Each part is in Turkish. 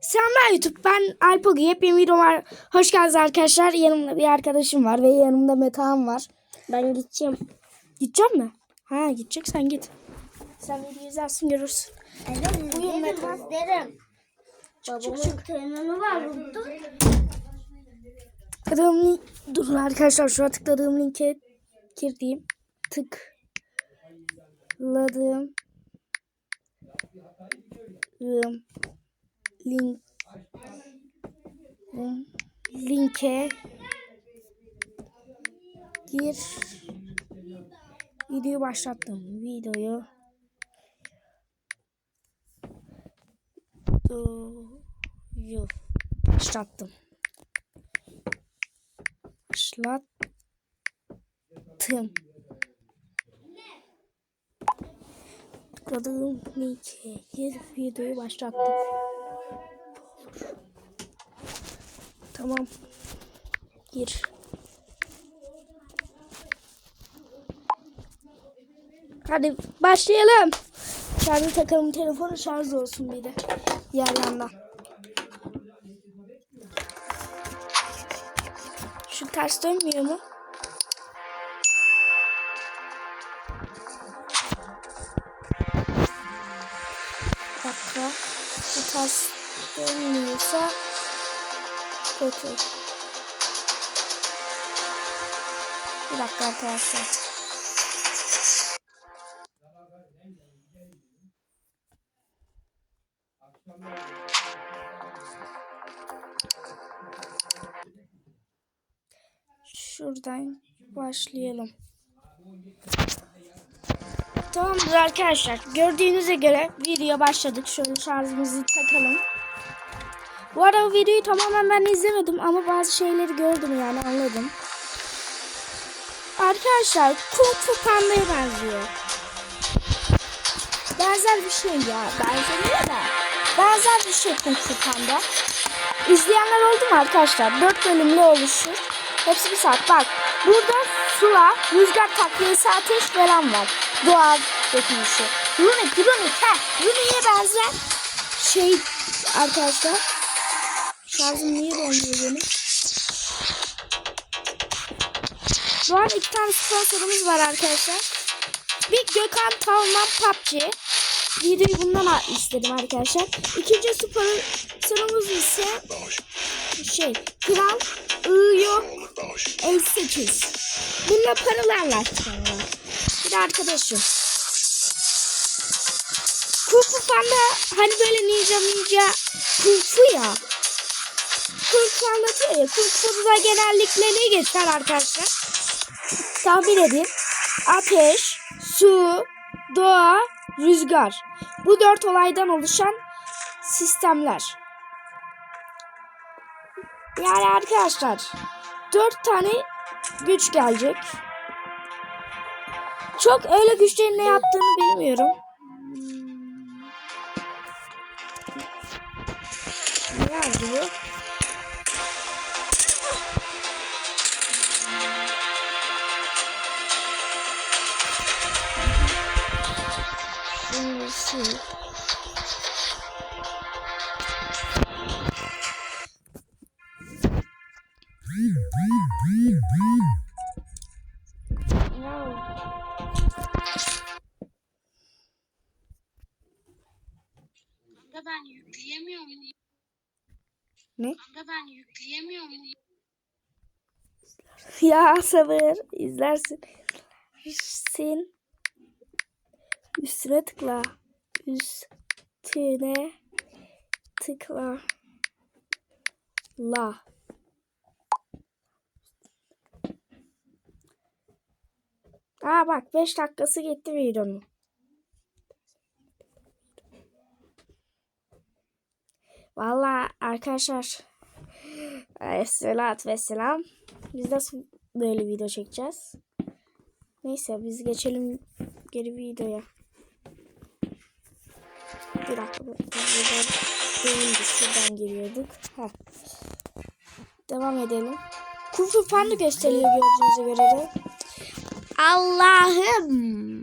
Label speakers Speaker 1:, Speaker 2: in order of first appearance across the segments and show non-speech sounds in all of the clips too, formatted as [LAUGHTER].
Speaker 1: Selamlar YouTube. Ben Alpogi. Yepyeni videoma hoş geldiniz arkadaşlar. Yanımda bir arkadaşım var ve yanımda Metehan var.
Speaker 2: Ben gideceğim.
Speaker 1: Gidecek mi? Ha gidecek sen git. Sen videoyu izlersin görürsün.
Speaker 2: Evet,
Speaker 1: Buyurun
Speaker 2: derim,
Speaker 1: Metehan.
Speaker 2: derim. Babamın tenini var burada.
Speaker 1: Tıkladığım link... Durun arkadaşlar şu an tıkladığım linke girdiğim tıkladığım ım, link linke gir. Videoyu başlattım. Videoyu. Videoyu başlattım. Başlattım. Tıkladığım linke gir. Videoyu başlattım. Tamam. Gir. Hadi başlayalım. Şarjı takalım telefonu şarj olsun bir de. Diğer yandan. Şu ters dönmüyor mu? Bir. Bu ters dönmüyorsa kötü. Bir dakika arkadaşlar. Şuradan başlayalım. Tamamdır arkadaşlar. Gördüğünüze göre video başladık. Şöyle şarjımızı takalım. Bu arada videoyu tamamen ben izlemedim ama bazı şeyleri gördüm yani anladım. Arkadaşlar Kung Fu Panda'ya benziyor. Benzer bir şey ya. Benzemiyor da. Benzer bir şey Kung Fu Panda. İzleyenler oldu mu arkadaşlar? 4 bölümlü oluşur. Hepsi bir saat. Bak burada sula, rüzgar takviyesi, ateş falan var. Doğa dökülüşü. Runik, Runik. Heh, Runik'e benzer şey arkadaşlar. Şarjım niye dolmuyor benim? Bu arada iki tane sponsorumuz var arkadaşlar. Bir Gökhan Talman PUBG. Videoyu bundan istedim arkadaşlar. İkinci sponsorumuz ise şey Kral I yok 58. Bununla paralarla sonra. Bir arkadaşım. Kung Fu Panda hani böyle ninja ninja Kung ya. Fu anlatıyor ya. Kung Fu'da genellikle ne geçer arkadaşlar? Tahmin edin. Ateş, su, doğa, rüzgar. Bu dört olaydan oluşan sistemler. Yani arkadaşlar dört tane güç gelecek. Çok öyle güçlerin ne yaptığını bilmiyorum. Ne yazıyor? Ne?
Speaker 3: Kanka ben yükleyemiyor muyum? [LAUGHS]
Speaker 1: Ya sabır izlersin. Sin üstüne tıkla. Üstüne tıkla. La. Aa bak 5 dakikası gitti videonun. Valla arkadaşlar Esselat ve selam. Biz nasıl böyle video çekeceğiz? Neyse biz geçelim geri videoya. Bir dakika. değildi. Şuradan giriyorduk. Heh. Devam edelim. Kung Fu gösteriyor gördüğünüze göre de. Allah'ım.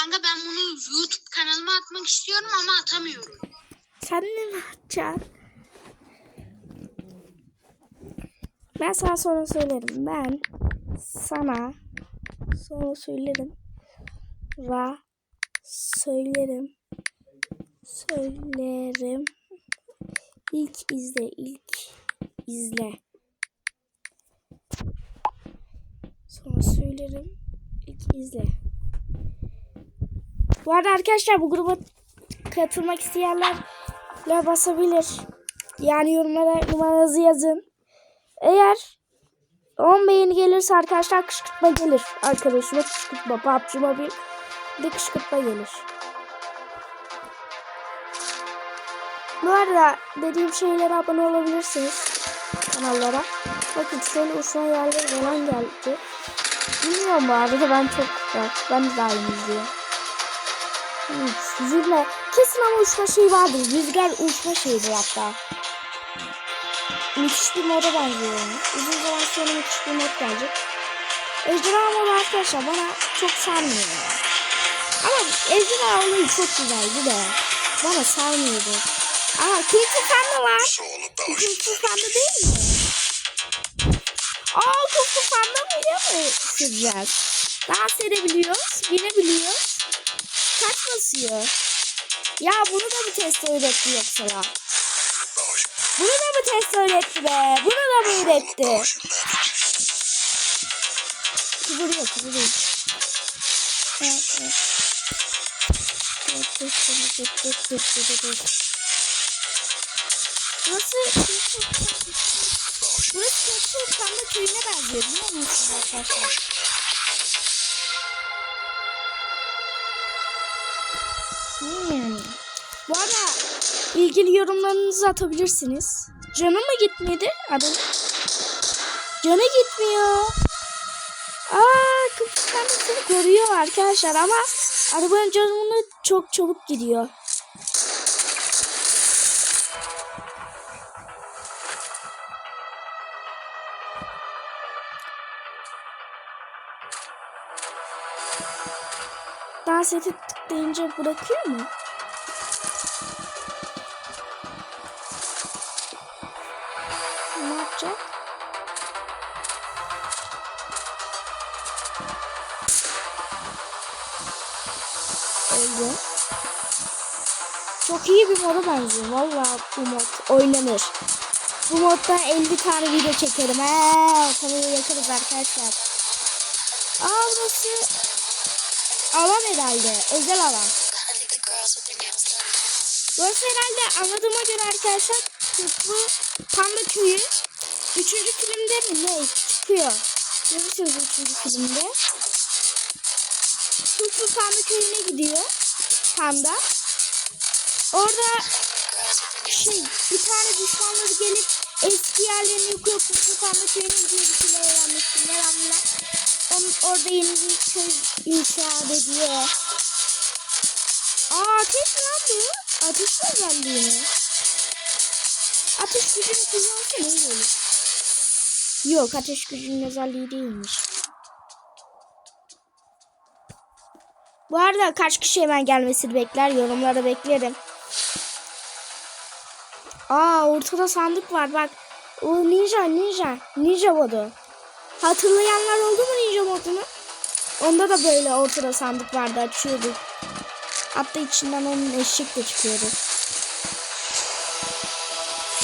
Speaker 3: Kanka ben bunu YouTube kanalıma atmak istiyorum ama atamıyorum.
Speaker 1: Sen ne mi atacaksın? Ben sana sonra söylerim. Ben sana sonra söylerim. Ra söylerim. Söylerim. İlk izle, ilk izle. Sonra söylerim. İlk izle. Bu arada arkadaşlar bu gruba katılmak isteyenler basabilir. Yani yorumlara numaranızı yazın. Eğer 10 beğeni gelirse arkadaşlar kışkırtma gelir. Arkadaşıma kışkırtma. PUBG Mobile de kışkırtma gelir. Bu arada dediğim şeylere abone olabilirsiniz. Kanallara. Bakın şöyle uçma yerleri falan geldi. Bilmiyorum bu arada ben çok bak, ben de daha iyi izliyorum. Zirve. Kesin ama uçma şey vardır. Rüzgar uçma şeyidir hatta. Müthiş bir moda benziyor yani. Uzun zaman sonra müthiş bir mod gelecek. Ejderha modu arkadaşlar bana çok sarmıyor. Ama ejderha olayı çok güzeldi de. Bana sarmıyordu. Aa Kilitli Fanda var. Kilitli Fanda değil mi? Aa Kilitli Fanda mı mı süreceğiz? Dans edebiliyoruz. Binebiliyoruz kaç basıyor? Ya bunu da mı test öğretti yoksa ya? Bunu da mı test öğretti be? Bunu da mı öğretti? Kıvırıyor kıvırıyor. Evet, evet. Burası Burası Kötü Oktan'da köyüne benziyor biliyor musunuz arkadaşlar? İlgili yorumlarınızı atabilirsiniz. Canı mı gitmedi? Adam. Canı gitmiyor. Aa kıpkırmızı seni koruyor arkadaşlar ama arabanın canını çok çabuk gidiyor. Dans edip tıklayınca bırakıyor mu? Çok iyi bir moda benziyor. Valla bu mod oynanır. Bu modda 50 tane video çekerim. He, kamerayı yakarız arkadaşlar. Aa burası alan herhalde. Özel alan. Burası herhalde anladığıma göre arkadaşlar bu Panda Köyü 3. filmde mi ne çıkıyor? Görürsünüz 3. filmde. Kutlu Panda Köyü'ne gidiyor. Panda. Orada şey bir tane düşmanları gelip eski yerlerini yıkıyor. Bir şeyler öğrenmek için. Neler Onun, orada yeni bir köy inşa ediyor. Aa ateş mi lan bu? Ateş özelliği mi? Ateş gücünü kullansa ne olur? Yok ateş gücünün özelliği değilmiş. Bu arada kaç kişi hemen gelmesini bekler yorumlara beklerim. Aa ortada sandık var bak. O ninja ninja ninja modu. Hatırlayanlar oldu mu ninja modunu? Onda da böyle ortada sandık vardı açıyorduk. Hatta içinden onun eşek de çıkıyordu.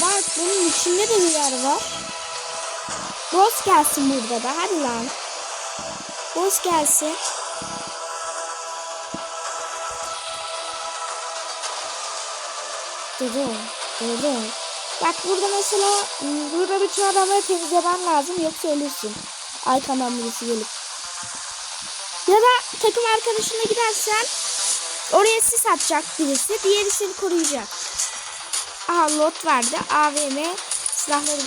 Speaker 1: Bak bunun içinde de bir yer var. Boss gelsin burada da hadi lan. Boss gelsin. Durun. Durun. Bak burada mesela ım, burada bütün adamları temizlemen lazım yoksa ölürsün. Arkandan birisi gelip. Ya da takım arkadaşına gidersen oraya sis atacak birisi. Diğeri seni koruyacak. Aha lot vardı. AVM silahları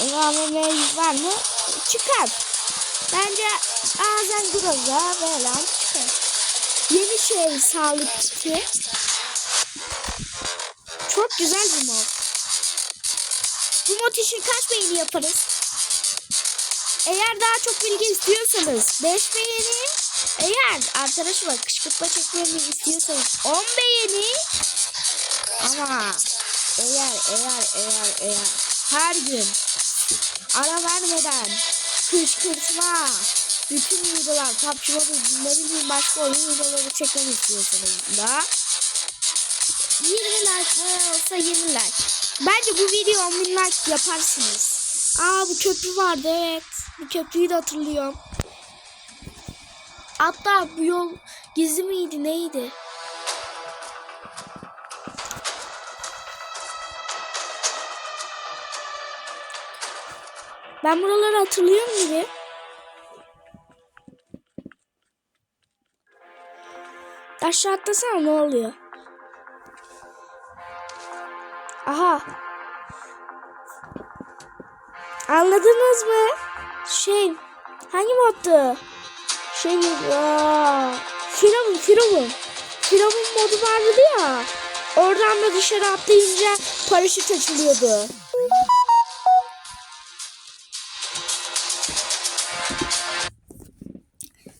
Speaker 1: AVM var mı? Çıkar. Bence bazen groza falan çıkar. Yeni şey sağlık kiti. Çok güzel bir mod. Bu mod için kaç beğeni yaparız? Eğer daha çok bilgi istiyorsanız 5 beğeni Eğer arkadaşıma kışkırtma çekmemi istiyorsanız 10 beğeni ama eğer eğer eğer eğer her gün ara vermeden kışkırtma bütün videolar PUBG Mobile bileyim başka oyun videoları çekmemi istiyorsanız da 20 like olsa 20 like. Bence bu video 10 bin like yaparsınız. Aa bu köprü vardı evet. Bu köprüyü de hatırlıyorum. Hatta bu yol gizli miydi neydi? Ben buraları hatırlıyorum gibi. Aşağı atlasana ne oluyor? Aha. Anladınız mı? Şey, hangi moddu? Şey, Firavun, Firavun. Firavun modu vardı ya. Oradan da dışarı atlayınca paraşüt açılıyordu.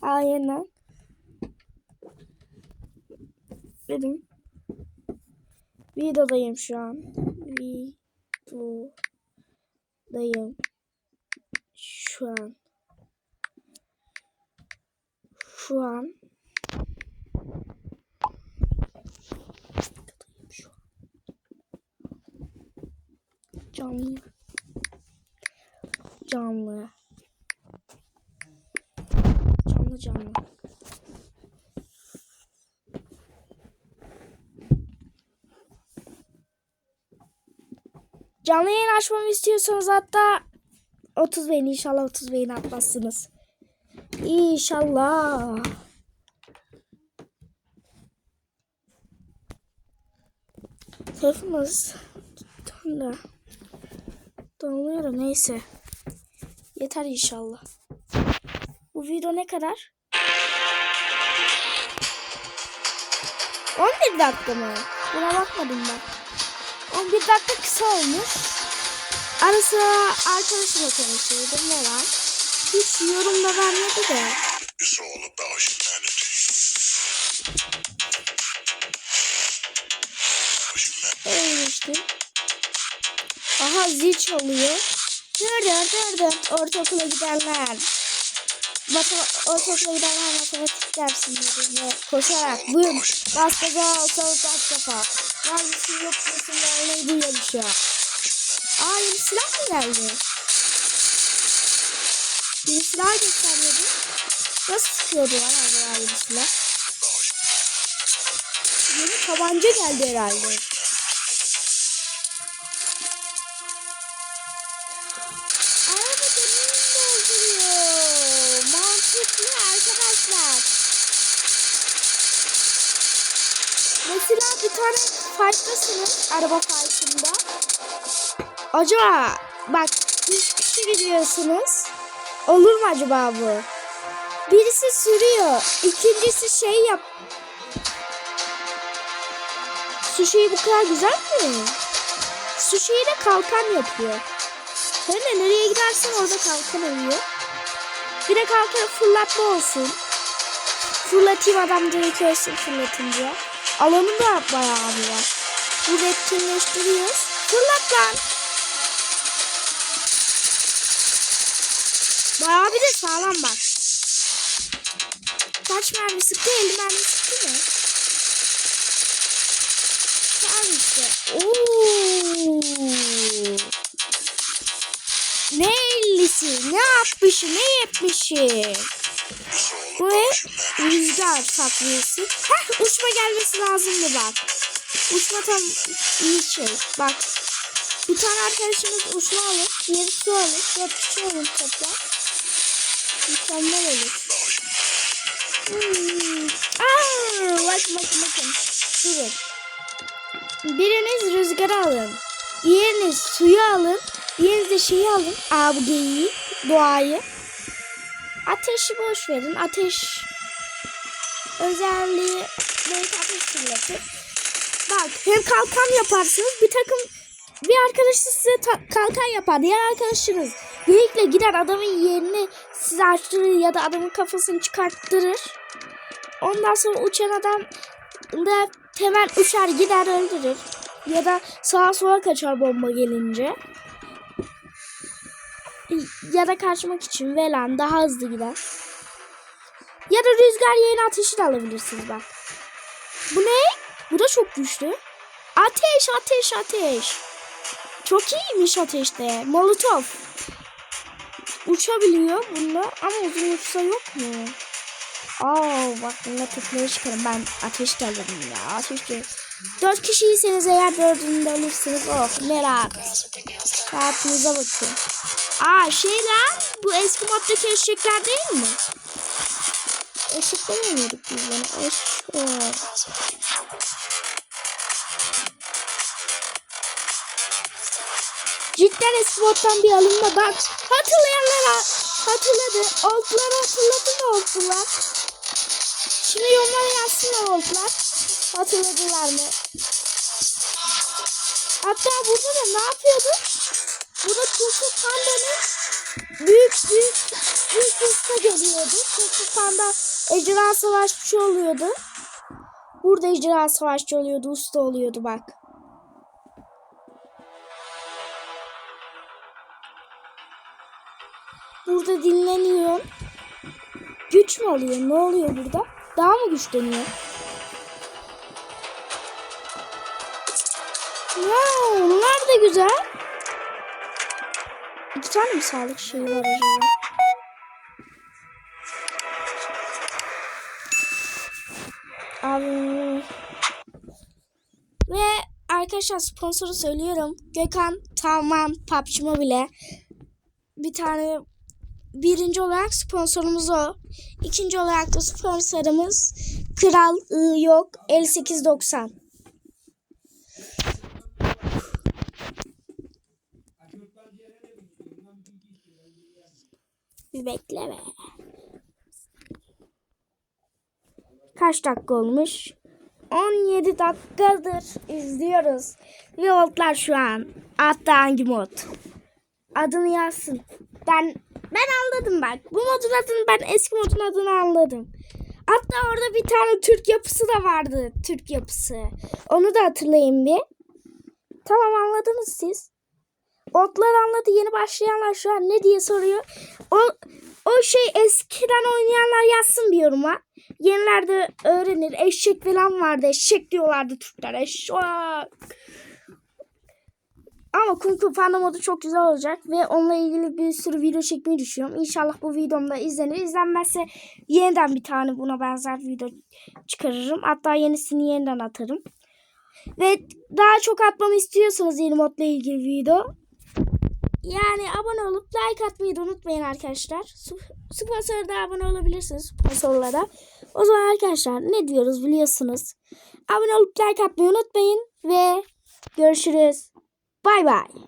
Speaker 1: Aynen. Dedim. Videodayım şu an. Videodayım. Şu an. Şu an. Canlı. Canlı. Canlı canlı. Canlı yayın açmamı istiyorsanız hatta 30 beğeni inşallah 30 beğeni atmazsınız. İnşallah. Telefonumuz da donluyor da neyse. Yeter inşallah. Bu video ne kadar? 11 dakika mı? Buna bakmadım ben. 11 dakika kısa olmuş. Ara sıra arkadaşımla konuşuyordum ne var? Hiç yorum da vermedi de. Öyle işte. Aha zil çalıyor. Nerede nerede ortaokula gidenler. Matema ortaokula gidenler matematik dersinde koşarak bum bas gaza sol bas kafa. Mısın yok musun böyle neydi yarışıyor. Aa yeni silah mı geldi? Yeni silah gösteriyordu. Nasıl sıkıyordu lan acaba yeni silah? Yeni tabanca geldi herhalde. Araba canını dolduruyor. Mantıklı arkadaşlar. Mesela bir tane fight'tasınız. Araba fight'ında. Acaba bak üç kişi gidiyorsunuz. Olur mu acaba bu? Birisi sürüyor. İkincisi şey yap. Sushi'yi bu kadar güzel mi? Sushi'yi de kalkan yapıyor. De nereye gidersen orada kalkan oluyor. Bir de kalkan fırlatma olsun. Fırlatayım adam direkt ölsün fırlatınca. Alanı da bayağı bir var. Burada etkinleştiriyoruz. Fırlat lan. Bayağı bir de sağlam bak. Kaç mermi sıktı? 50 mermi sıktı mı? Tamam işte. Oo. Ne ellisi? Ne yapmışı? Ne yapmışı? Bu ne? Rüzgar takviyesi. Heh uçma gelmesi lazımdı bak. Uçma tam iyi şey. Bak. Bir tane arkadaşımız uçma alır. Diğeri su alır. Dört kişi olur toplam. Mükemmel olur. Hmm. Aa, bakın bakın bakın. Durun. Biriniz rüzgarı alın. Diğeriniz suyu alın. Diğeriniz de şeyi alın. Aa bu geyiği. Doğayı. Ateşi boş verin. Ateş özelliği belki ateş fırlatır. Bak hem kalkan yaparsınız. Bir takım bir arkadaş size kalkan yapar. Diğer arkadaşınız Geyikle gider adamın yerini size açtırır ya da adamın kafasını çıkarttırır. Ondan sonra uçan adam da hemen uçar gider öldürür. Ya da sağa sola kaçar bomba gelince. Ya da kaçmak için velan daha hızlı gider. Ya da rüzgar yerine ateşi de alabilirsiniz bak. Bu ne? Bu da çok güçlü. Ateş, ateş, ateş. Çok iyiymiş ateşte. Molotov. Uçabiliyor bunda ama uzun uçsa yok mu? Aa bak bununla tepkileri çıkarım. Ben ateş de alırım ya. Ateş de. Dört kişiyseniz eğer dördünde ölürsünüz oh ne rahat. Rahatınıza bakın. Aa şey lan bu eski moddaki eşekler değil mi? Eşekler mi yiyorduk biz bunu? Eşek. Cidden eski moddan bir alınma bak. Hatırlayanlar ha- hatırladı. Oldular hatırladı mı oldular? Şimdi yorumlara yazsınlar oldular. Hatırladılar mı? Hatta burada da ne yapıyordu? Burada Kung Panda'nın büyük büyük büyük usta geliyordu. Kung Panda ejderha savaşçı oluyordu. Burada ejderha savaşçı oluyordu, usta oluyordu bak. Burada dinleniyor. Güç mü alıyor? Ne oluyor burada? Daha mı güçleniyor? Wow, bunlar da güzel. İki tane mi sağlık şeyi var acaba? Abi. Ve arkadaşlar sponsoru söylüyorum. Gökhan tamam PUBG Mobile. Bir tane birinci olarak sponsorumuz o. İkinci olarak da sponsorumuz Kral I yok 5890. Bir bekle be. Kaç dakika olmuş? 17 dakikadır izliyoruz. Ve oldular şu an. Hatta hangi mod? Adını yazsın. Ben ben anladım bak. Bu modun adını ben eski modun adını anladım. Hatta orada bir tane Türk yapısı da vardı. Türk yapısı. Onu da hatırlayın bir. Tamam anladınız siz. Otlar anladı. Yeni başlayanlar şu an ne diye soruyor. O, o şey eskiden oynayanlar yazsın bir yoruma. Yeniler de öğrenir. Eşek falan vardı. Eşek diyorlardı Türkler. Eşek. Ama Kung Fu Panda modu çok güzel olacak ve onunla ilgili bir sürü video çekmeyi düşünüyorum. İnşallah bu videomda izlenir. İzlenmezse yeniden bir tane buna benzer video çıkarırım. Hatta yenisini yeniden atarım. Ve daha çok atmamı istiyorsanız yeni modla ilgili video. Yani abone olup like atmayı da unutmayın arkadaşlar. Sp- Sponsora da abone olabilirsiniz sponsorlara. O zaman arkadaşlar ne diyoruz biliyorsunuz. Abone olup like atmayı unutmayın ve görüşürüz. 拜拜。